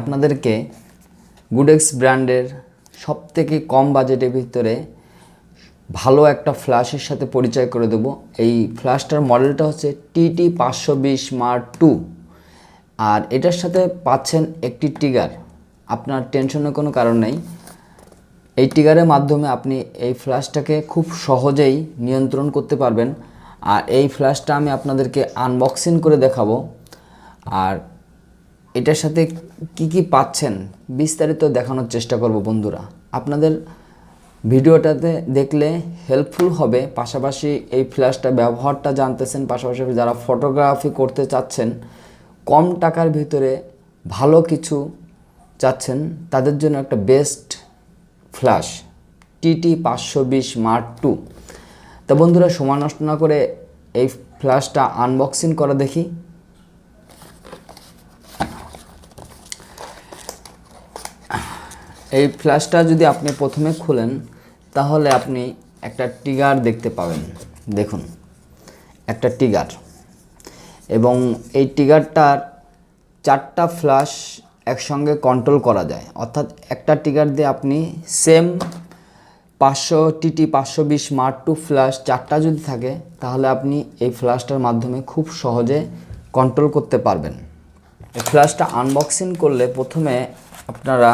আপনাদেরকে গুডেক্স ব্র্যান্ডের সব থেকে কম বাজেটের ভিতরে ভালো একটা ফ্ল্যাশের সাথে পরিচয় করে দেবো। এই ফ্ল্যাশটার মডেলটা হচ্ছে টিটি পাঁচশো বিশ মার্ক টু আর এটার সাথে পাচ্ছেন একটি টিগার। আপনার টেনশনের কোনো কারণ নেই। এই টিগারের মাধ্যমে আপনি এই ফ্ল্যাশটাকে খুব সহজেই নিয়ন্ত্রণ করতে পারবেন। আর এই ফ্ল্যাশটা আমি আপনাদেরকে আনবক্সিং করে দেখাবো। আর এটার সাথে কি কি পাচ্ছেন, বিস্তারিত দেখানোর চেষ্টা করব বন্ধুরা। আপনাদের ভিডিওটাতে দেখলে হেল্পফুল হবে, পাশাপাশি এই ফ্ল্যাশটা ব্যবহারটা জানতেছেন, পাশাপাশি যারা ফটোগ্রাফি করতে চাচ্ছেন, কম টাকার ভিতরে ভালো কিছু চাচ্ছেন, তাদের জন্য একটা বেস্ট ফ্ল্যাশ টিটি পাঁচশো বিশ মার্ক টু তা বন্ধুরা, সময় নষ্ট না করে এই ফ্ল্যাশটা আনবক্সিং করা দেখি। এই ফ্ল্যাশটা যদি আপনি প্রথমে খুলেন, তাহলে আপনি একটা টিগার দেখতে পাবেন। দেখুন, একটা টিগার। এবং এই টিগারটার চারটা ফ্ল্যাশ একসঙ্গে কন্ট্রোল করা যায়। অর্থাৎ একটা টিগার দিয়ে আপনি সেম পাঁচশো টিটি, পাঁচশো বিশ মার্ট টু ফ্ল্যাশ চারটা যদি থাকে, তাহলে আপনি এই ফ্ল্যাশটার মাধ্যমে খুব সহজে কন্ট্রোল করতে পারবেন। এই ফ্ল্যাশটা আনবক্সিং করলে প্রথমে আপনারা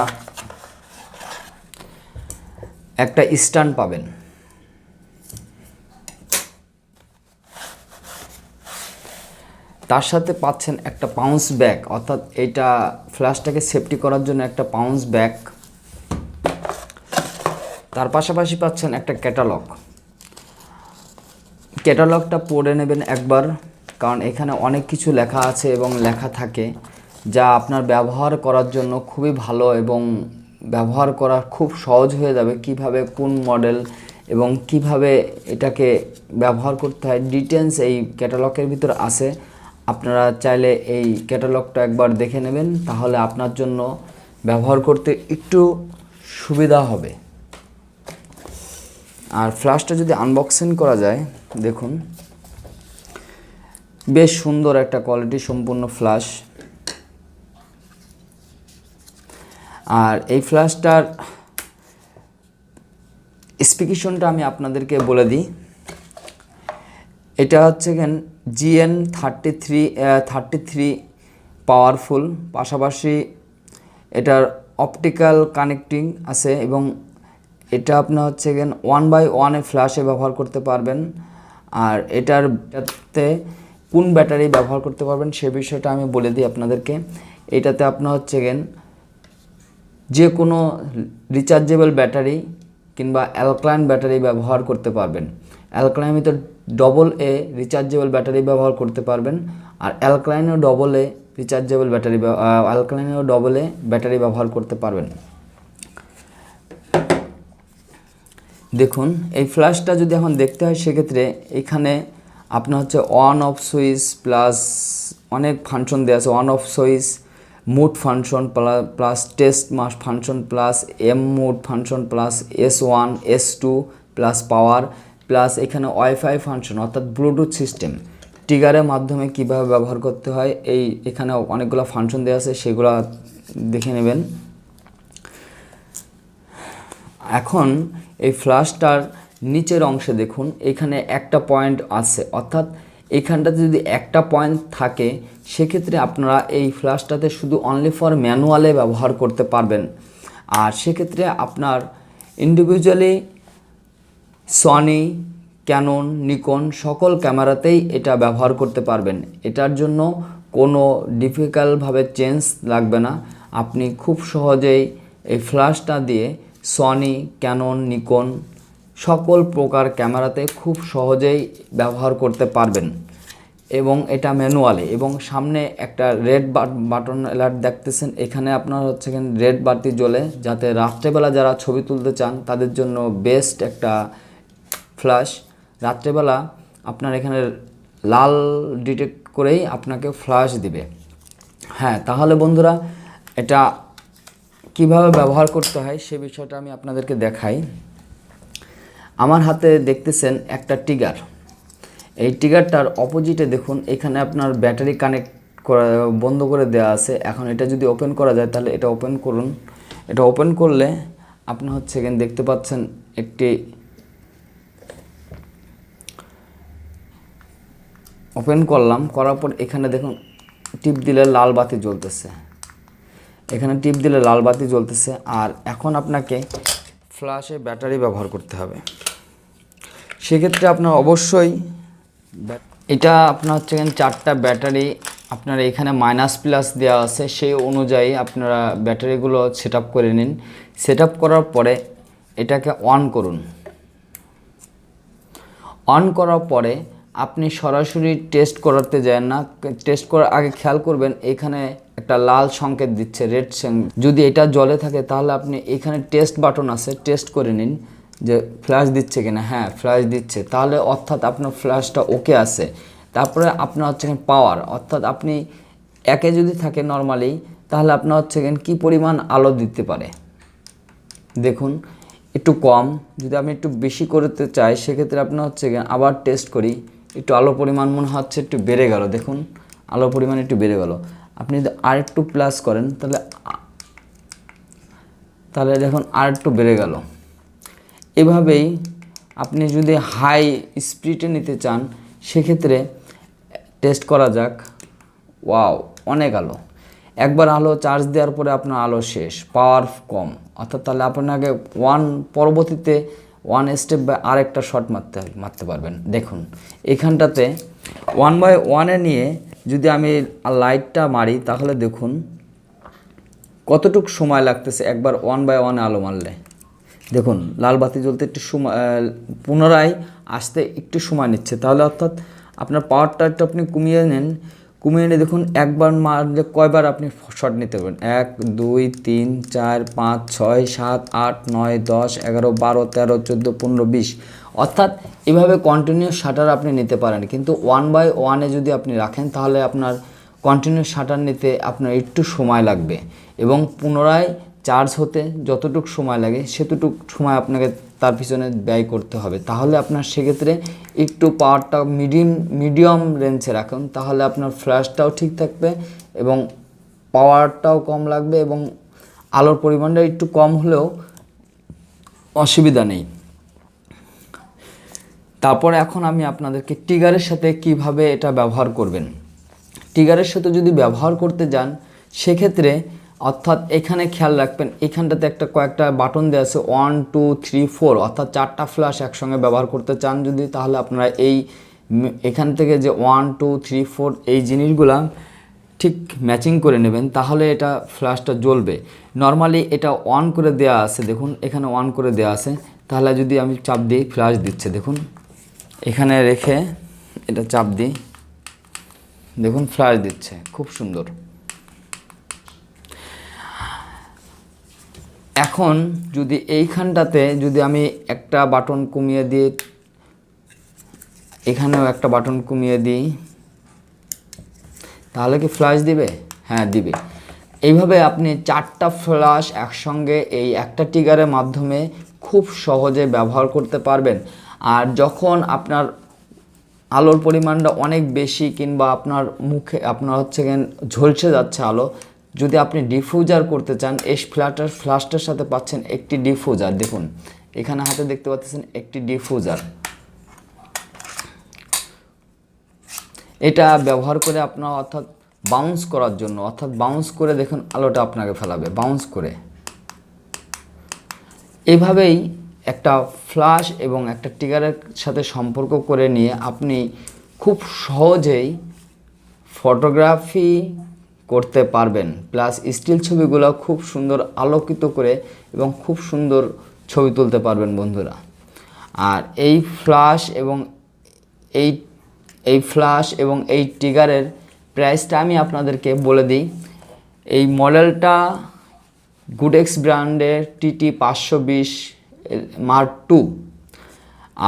একটা স্ট্যান্ড পাবেন। তার সাথে পাচ্ছেন একটা পাউন্স ব্যাগ অর্থাৎ এটা ফ্ল্যাশটাকে সেফটি করার জন্য একটা পাউন্স ব্যাগ তার পাশাপাশি পাচ্ছেন একটা ক্যাটালগ ক্যাটালগটা পড়ে নেবেন একবার, কারণ এখানে অনেক কিছু লেখা আছে এবং লেখা থাকে, যা আপনার ব্যবহার করার জন্য খুবই ভালো এবং ব্যবহার করা খুব সহজ হয়ে যাবে কীভাবে কোন মডেল এবং কীভাবে এটাকে ব্যবহার করতে হয়। ডিটেলস এই ক্যাটালগের ভিতর আছে। আপনারা চাইলে এই ক্যাটালগটা একবার দেখে নেবেন, তাহলে আপনার জন্য ব্যবহার করতে একটু সুবিধা হবে। আর ফ্ল্যাশটা যদি আনবক্সিং করা যায়, দেখুন। বেশ সুন্দর একটা কোয়ালিটি সম্পূর্ণ ফ্ল্যাশ আর এই ফ্ল্যাশটার স্পেকিশনটা আমি আপনাদেরকে বলে দিই। এটা হচ্ছে কেন? GN thirty three thirty three powerful পাশাপাশি এটার অপটিক্যাল কানেক্টিং আছে এবং এটা আপনার হচ্ছে গেন ওয়ান বাই ওয়ানে ফ্ল্যাশে ব্যবহার করতে পারবেন। আর এটার এটাতে কোন ব্যাটারি ব্যবহার করতে পারবেন সে বিষয়টা আমি বলে দিই আপনাদেরকে। এটাতে আপনার হচ্ছে গেন যে কোনো রিচার্জেবল ব্যাটারি কিংবা অ্যালক্লাইন ব্যাটারি ব্যবহার করতে পারবেন। অ্যালক্লাইন ভিতর ডবল এ রিচার্জেবল ব্যাটারি ব্যবহার করতে পারবেন আর অ্যালক্লাইনও ডবল এ রিচার্জেবল ব্যাটারি অ্যালক্লাইনও ডবল এ ব্যাটারি ব্যবহার করতে পারবেন। দেখুন, এই ফ্ল্যাশটা যদি এখন দেখতে হয়, সেক্ষেত্রে এখানে আপনার হচ্ছে অন অফ সুইচ প্লাস অনেক ফাংশন দেওয়া আছে। On off switch mode function plus test mass function plus M mode function plus S one S two plus power plus এখানে ওয়াইফাই ফাংশন অর্থাৎ ব্লুটুথ সিস্টেম টিগারের মাধ্যমে কীভাবে ব্যবহার করতে হয়, এই এখানে অনেকগুলো ফাংশন দেওয়া আছে, সেগুলো দেখে নেবেন। এখন এই ফ্ল্যাশটার নিচের অংশে দেখুন, এখানে একটা পয়েন্ট আছে, অর্থাৎ এখানটাতে যদি একটা পয়েন্ট থাকে, সেক্ষেত্রে আপনারা এই ফ্ল্যাশটাতে শুধু অনলি ফর ম্যানুয়ালে ব্যবহার করতে পারবেন। আর সেক্ষেত্রে আপনার ইন্ডিভিজুয়ালি সনি ক্যানন নিকন সকল ক্যামেরাতেই এটা ব্যবহার করতে পারবেন। এটার জন্য কোনো ডিফিকাল্টভাবে চেঞ্জ লাগবে না। আপনি খুব সহজেই এই ফ্ল্যাশটা দিয়ে সনি ক্যানন নিকন সকল প্রকার ক্যামেরাতে খুব সহজেই ব্যবহার করতে পারবেন। এবং এটা ম্যানুয়ালে এবং সামনে একটা রেড বাটন অ্যালার্ট দেখতেছেন। এখানে আপনার হচ্ছে রেড বাতি জ্বলে, যাতে রাত্রেবেলা যারা ছবি তুলতে চান, তাদের জন্য বেস্ট একটা ফ্ল্যাশ রাত্রেবেলা আপনার এখানে লাল ডিটেক্ট করেই আপনাকে ফ্ল্যাশ দিবে। হ্যাঁ তাহলে বন্ধুরা, এটা কীভাবে ব্যবহার করতে হয় সে বিষয়টা আমি আপনাদেরকে দেখাই। আমার হাতে দেখতেছেন একটা টিগার। এই টিগারটার অপোজিটে দেখুন, এখানে আপনার ব্যাটারি কানেক্ট করা, বন্ধ করে দেওয়া আছে। এখন এটা যদি ওপেন করা যায়, তাহলে এটা ওপেন করুন। এটা ওপেন করলে আপনি হচ্ছে এখানে দেখতে পাচ্ছেন একটি ওপেন করলাম। করার পর এখানে দেখুন, টিপ দিলে লাল বাতি জ্বলতেছে। এখানে টিপ দিলে লাল বাতি জ্বলতেছে। আর এখন আপনাকে ফ্ল্যাশে ব্যাটারি ব্যবহার করতে হবে। সেক্ষেত্রে আপনার অবশ্যই এটা আপনার হচ্ছে চারটা ব্যাটারি আপনার এখানে মাইনাস প্লাস দেওয়া আছে, সেই অনুযায়ী আপনারা ব্যাটারিগুলো সেট করে নিন। সেট করার পরে এটাকে অন করুন। অন করার পরে আপনি সরাসরি টেস্ট করাতে যান না। টেস্ট করার আগে খেয়াল করবেন, এখানে একটা লাল সংকেত দিচ্ছে, রেড যদি এটা জলে থাকে তাহলে আপনি এখানে টেস্ট বাটন আছে, টেস্ট করে নিন। যে ফ্ল্যাশ দিচ্ছে কিনা হ্যাঁ ফ্ল্যাশ দিচ্ছে। তাহলে অর্থাৎ আপনার ফ্ল্যাশটা ওকে আছে। তারপরে আপনার হচ্ছে পাওয়ার অর্থাৎ আপনি একে যদি থাকে নর্মালি তাহলে আপনার হচ্ছে কী পরিমাণ আলো দিতে পারে? দেখুন, একটু কম, যদি আমি একটু বেশি করতে চাই, সেক্ষেত্রে আপনার হচ্ছে আবার টেস্ট করি। একটু আলো পরিমাণ মনে হচ্ছে একটু বেড়ে গেল, দেখুন, আলো পরিমাণ একটু বেড়ে গেল। আপনি যদি আর একটু প্লাস করেন, তাহলে তাহলে দেখুন আর একটু বেড়ে গেল। এভাবেই আপনি যদি হাই স্পিডে নিতে চান, সেক্ষেত্রে টেস্ট করা যাক। ওয়াও অনেক আলো। একবার আলো চার্জ দেওয়ার পরে আপনার আলো শেষ পাওয়ার কম। অর্থাৎ তাহলে আপনাকে ওয়ান পরবর্তীতে ওয়ান স্টেপ বা আরেকটা শট মারতে মারতে পারবেন। দেখুন, এখানটাতে ওয়ান বাই ওয়ানে নিয়ে যদি আমি লাইটটা মারি, তাহলে দেখুন কতটুক সময় লাগতেছে একবার ওয়ান বাই ওয়ানে আলো মারলে। দেখুন, লাল বাতি জ্বলতে একটু সময় পুনরায় আসতে একটু সময় নিচ্ছে। তাহলে অর্থাৎ আপনার পাওয়ারটা একটু আপনি কমিয়ে নেন। কমিয়ে এনে দেখুন, একবার মারলে কয়বার আপনি শট নিতে পারবেন? এক, দুই, তিন, চার, পাঁচ, ছয়, সাত, আট, নয়, দশ, এগারো, বারো, তেরো, চোদ্দ, পনেরো, বিশ। অর্থাৎ এভাবে কন্টিনিউ শাটার আপনি নিতে পারেন। কিন্তু ওয়ান বাই ওয়ানে যদি আপনি রাখেন, তাহলে আপনার কন্টিনিউ শাটার নিতে আপনার একটু সময় লাগবে। এবং পুনরায় চার্জ হতে যতটুকু সময় লাগে, সেতটুক সময় আপনাকে তার পিছনে ব্যয় করতে হবে। তাহলে আপনার সেক্ষেত্রে একটু পাওয়ারটা মিডিয়াম মিডিয়াম রেঞ্জে রাখুন, তাহলে আপনার ফ্ল্যাশটাও ঠিক থাকবে এবং পাওয়ারটাও কম লাগবে এবং আলোর পরিমাণটা একটু কম হলেও অসুবিধা নেই। তারপর এখন আমি আপনাদেরকে টিগারের সাথে কীভাবে এটা ব্যবহার করবেন। টিগারের সাথে যদি ব্যবহার করতে যান, সেক্ষেত্রে অর্থাৎ এখানে খেয়াল রাখবেন, এখানটাতে একটা কয়েকটা বাটন দেওয়া আছে ওয়ান টু থ্রি ফোর অর্থাৎ চারটা ফ্ল্যাশ একসঙ্গে ব্যবহার করতে চান যদি, তাহলে আপনারা এই এখান থেকে যে ওয়ান টু থ্রি ফোর এই জিনিসগুলা ঠিক ম্যাচিং করে নেবেন, তাহলে এটা ফ্ল্যাশটা জ্বলবে। নর্মালি এটা অন করে দেওয়া আছে, দেখুন, এখানে অন করে দেওয়া আছে, তাহলে যদি আমি চাপ দিই ফ্ল্যাশ দিচ্ছে, দেখুন, এখানে রেখে এটা চাপ দিই, দেখুন ফ্ল্যাশ দিচ্ছে, খুব সুন্দর। এখন যদি এইখানটাতে যদি আমি একটা বাটন কমিয়ে দিই, এখানেও একটা বাটন কমিয়ে দিই, তাহলে কি ফ্ল্যাশ দিবে? হ্যাঁ দিবে। এইভাবে আপনি চারটা ফ্ল্যাশ একসঙ্গে এই একটা টিগারের মাধ্যমে খুব সহজে ব্যবহার করতে পারবেন। আর যখন আপনার আলোর পরিমাণটা অনেক বেশি কিংবা আপনার মুখে, আপনার হচ্ছে ঝলসে যাচ্ছে আলো যদি আপনি ডিফিউজার করতে চান এই ফ্ল্যাটার ফ্ল্যাশটার সাথে পাচ্ছেন একটি ডিফিউজার দেখুন, এখানে হাতে দেখতে পাচ্ছেন একটি ডিফিউজার এটা ব্যবহার করে আপনার অর্থাৎ বাউন্স করার জন্য, অর্থাৎ বাউন্স করে দেখুন আলোটা আপনাকে ফেলাবে বাউন্স করে। এভাবেই একটা ফ্ল্যাশ এবং একটা টিগারের সাথে সম্পর্ক করে নিয়ে আপনি খুব সহজেই ফটোগ্রাফি করতে পারবেন। প্লাস স্টিল ছবিগুলো খুব সুন্দর আলোকিত করে এবং খুব সুন্দর ছবি তুলতে পারবেন বন্ধুরা। আর এই ফ্ল্যাশ এবং এই এই ফ্ল্যাশ এবং এই টিগারের প্রাইসটা আমি আপনাদেরকে বলে দিই। এই মডেলটা গুডেক্স ব্র্যান্ডের টিটি পাঁচশো বিশ মার্ক টু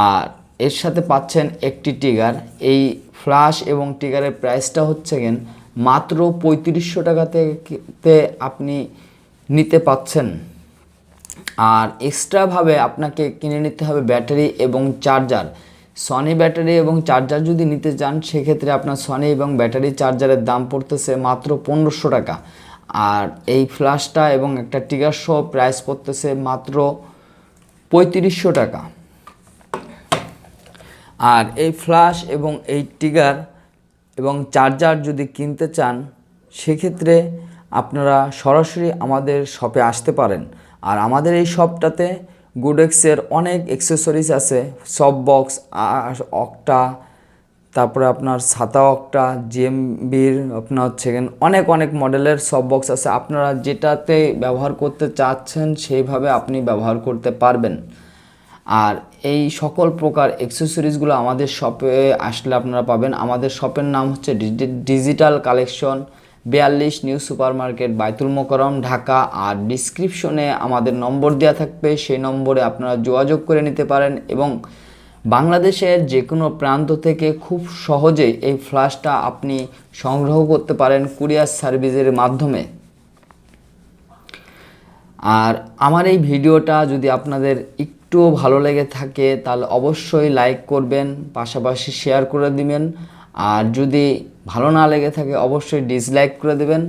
আর এর সাথে পাচ্ছেন একটি টিগার এই ফ্ল্যাশ এবং টিগারের প্রাইসটা হচ্ছে গেন মাত্র পঁয়ত্রিশশো টাকাতে তে আপনি নিতে পাচ্ছেন। আর এক্সট্রাভাবে আপনাকে কিনে নিতে হবে ব্যাটারি এবং চার্জার সনি ব্যাটারি এবং চার্জার যদি নিতে চান, সেক্ষেত্রে আপনার সনি এবং ব্যাটারি চার্জারের দাম পড়তেছে মাত্র পনেরোশো টাকা। আর এই ফ্ল্যাশটা এবং একটা টিকার সহ প্রাইস পড়তেছে মাত্র পঁয়ত্রিশশো টাকা। আর এই ফ্ল্যাশ এবং এই টিগার এবং চার্জার যদি কিনতে চান, সেক্ষেত্রে আপনারা সরাসরি আমাদের শপে আসতে পারেন। আর আমাদের এই শপটাতে গুডেক্সের অনেক অ্যাক্সেসরিজ আছে। সব বক্স অক্টা তারপরে আপনার সাতা অক্টা জিএমবির আপনার হচ্ছে অনেক অনেক মডেলের সব বক্স আছে। আপনারা যেটাতে ব্যবহার করতে চাচ্ছেন, সেইভাবে আপনি ব্যবহার করতে পারবেন। আর এই সকল প্রকার অ্যাক্সেসরিজগুলো আমাদের শপে আসলে আপনারা পাবেন। আমাদের শপের নাম হচ্ছে ডিজি- ডিজিটাল কালেকশন বিয়াল্লিশ new super market Baitul Mukarram Dhaka. আর ডিসক্রিপশনে আমাদের নম্বর দেওয়া থাকবে। সেই নম্বরে আপনারা যোগাযোগ করে নিতে পারেন এবং বাংলাদেশের যে কোনো প্রান্ত থেকে খুব সহজেই এই ফ্ল্যাশটা আপনি সংগ্রহ করতে পারেন কুরিয়ার সার্ভিসের মাধ্যমে। আর আমার এই ভিডিওটা যদি আপনাদের একটুও ভালো লেগে থাকে, তাহলে অবশ্যই লাইক করবেন, পাশাপাশি শেয়ার করে দিবেন। আর যদি ভালো না লেগে থাকে, অবশ্যই ডিসলাইক করে দেবেন।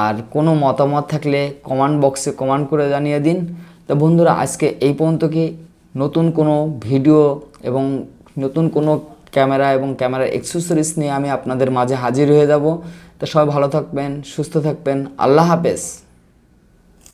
আর কোনো মতামত থাকলে কমেন্ট বক্সে কমেন্ট করে জানিয়ে দিন। তো বন্ধুরা, আজকে এই পর্যন্ত কি? নতুন কোনো ভিডিও এবং নতুন কোনো ক্যামেরা এবং ক্যামেরার এক্সেসরিজ নিয়ে আমি আপনাদের মাঝে হাজির হয়ে যাব। তো সবাই ভালো থাকবেন, সুস্থ থাকবেন। আল্লাহ হাফেজ।